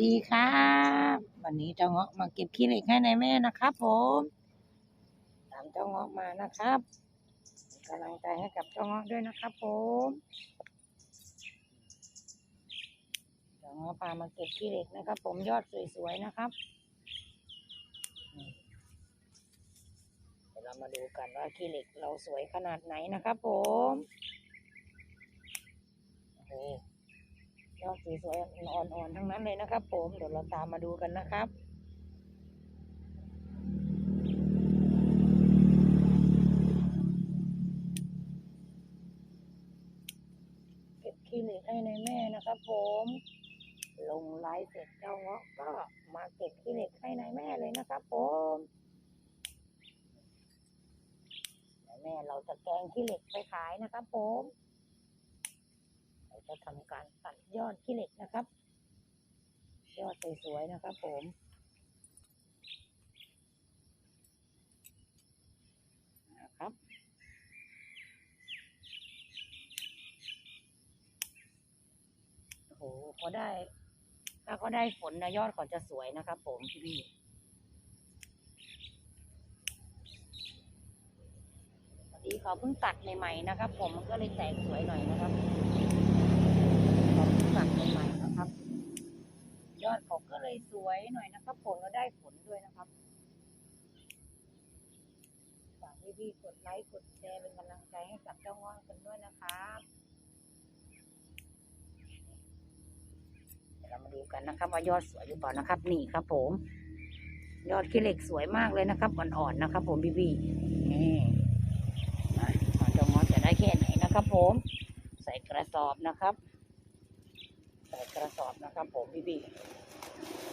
ดีครับวันนี้เจ้าเงาะมาเก็บขี้เหล็กให้ในแม่นะครับผมตามเจ้าเงาะมานะครับกำลังใจให้กับเจ้าเงาะด้วยนะครับผมเจ้าเงาะพามาเก็บขี้เหล็กนะครับ ผมยอดสวยๆนะครับเดี๋ยวเรามาดูกันว่าขี้เหล็กเราสวยขนาดไหนนะครับผมโอ้โห ยอด สวยๆอ่อนๆทั้งนั้นเลยนะครับ ผมเดี๋ยวเราตามมาดูกันนะครับเก็บขี้เหล็กให้ในแม่นะครับผมลงไลฟ์เสร็จเจ้าเงาะก็มาเก็บขี้เหล็กให้ในแม่เลยนะครับผมแม่เราจะแกงขี้เหล็กไปขายนะครับผม จะทำการตัดยอดขี้เหล็กนะครับ ยอดสวยๆนะครับ ผมนะครับโอ้โหเขาได้ ถ้าเขาได้ฝนนะยอดเขาจะสวยนะครับ ผมพี่พอดีเขาเพิ่งตัดใหม่ๆนะครับ ผมมันก็เลยแตกสวยหน่อยนะครับ ของสักใหม่ๆนะครับ ยอด เลยสวยหน่อยนะครับผลก็ได้ผลด้วยนะครับฝากพี่ๆกดไลค์กดแชร์เป็นกำลังใจให้กับเจ้าง่อนกันด้วยนะครับเดี๋ยวเรามาดูกันนะครับ ว่ายอดสวยหรือเปล่านะครับ นี่ครับ ผม ยอดขี้เหล็กสวยมากเลยนะครับอ่อนๆนะครับ ผมพี่ๆนี่อ่เจ้างอนจะได้แค่ไหนนะครับ ผม ใส่กระสอบนะครับ ใส่กระสอบนะครับ ผมพี่บี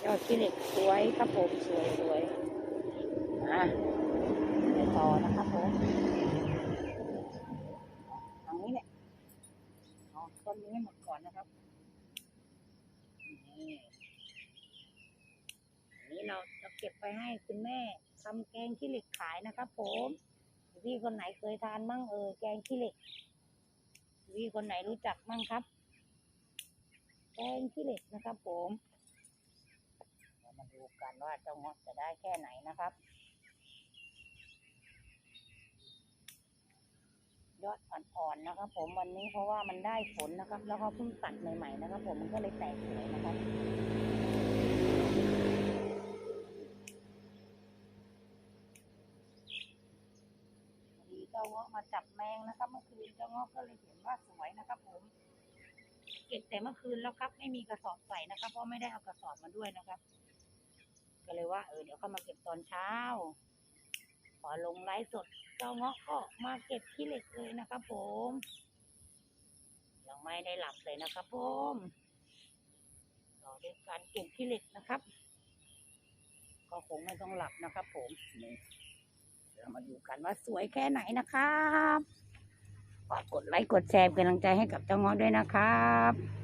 ยอดขี้เหล็กสวยครับผมสวยสวยอะไปต่อนะครับผมทางนี้เนี่ยเอาต้นนี้ให้หมดก่อนนะครับนี่นี้เราจะเก็บไปให้คุณแม่ทำแกงขี้เหล็กขายนะครับ ผมพี่คนไหนเคยทานมั่งเออแกงขี้เหล็กพี่คนไหนรู้จักมั่งครับ แกงขี้เหล็กนะครับ ผม มาดูกันว่าเจ้าเงาะจะได้แค่ไหนนะครับ ยอดอ่อนๆนะครับ ผมวันนี้เพราะว่ามันได้ผลนะครับ แล้วก็เพิ่งตัดใหม่ๆนะครับ ผมมันก็เลยแตกสวยนะครับดีเจ้าเงาะมาจับแมงนะครับ เมื่อคืนเจ้าเงาะก็เลยเห็นว่าสวยนะครับ ผม เก็บแต่เมื่อคืนแล้วครับ ไม่มีกระสอบใส่นะครับ เพราะไม่ได้เอากระสอบมาด้วยนะครับ ก็เลยว่าเออเดี๋ยวเข้ามาเก็บตอนเช้าพอลงไลฟ์สดเจ้าเงาะก็มาเก็บขี้เหล็กเลยนะครับผมยังไม่ได้หลับเลยนะครับผมรอด้วยการเก็บขี้เหล็กนะครับ ก็คงไม่ต้องหลับนะครับ ผมเดี๋ยวมาดูกันว่าสวยแค่ไหนนะครับฝากกดไลค์กดแชร์เป็นกำลังใจให้กับเจ้าเงาะด้วยนะครับ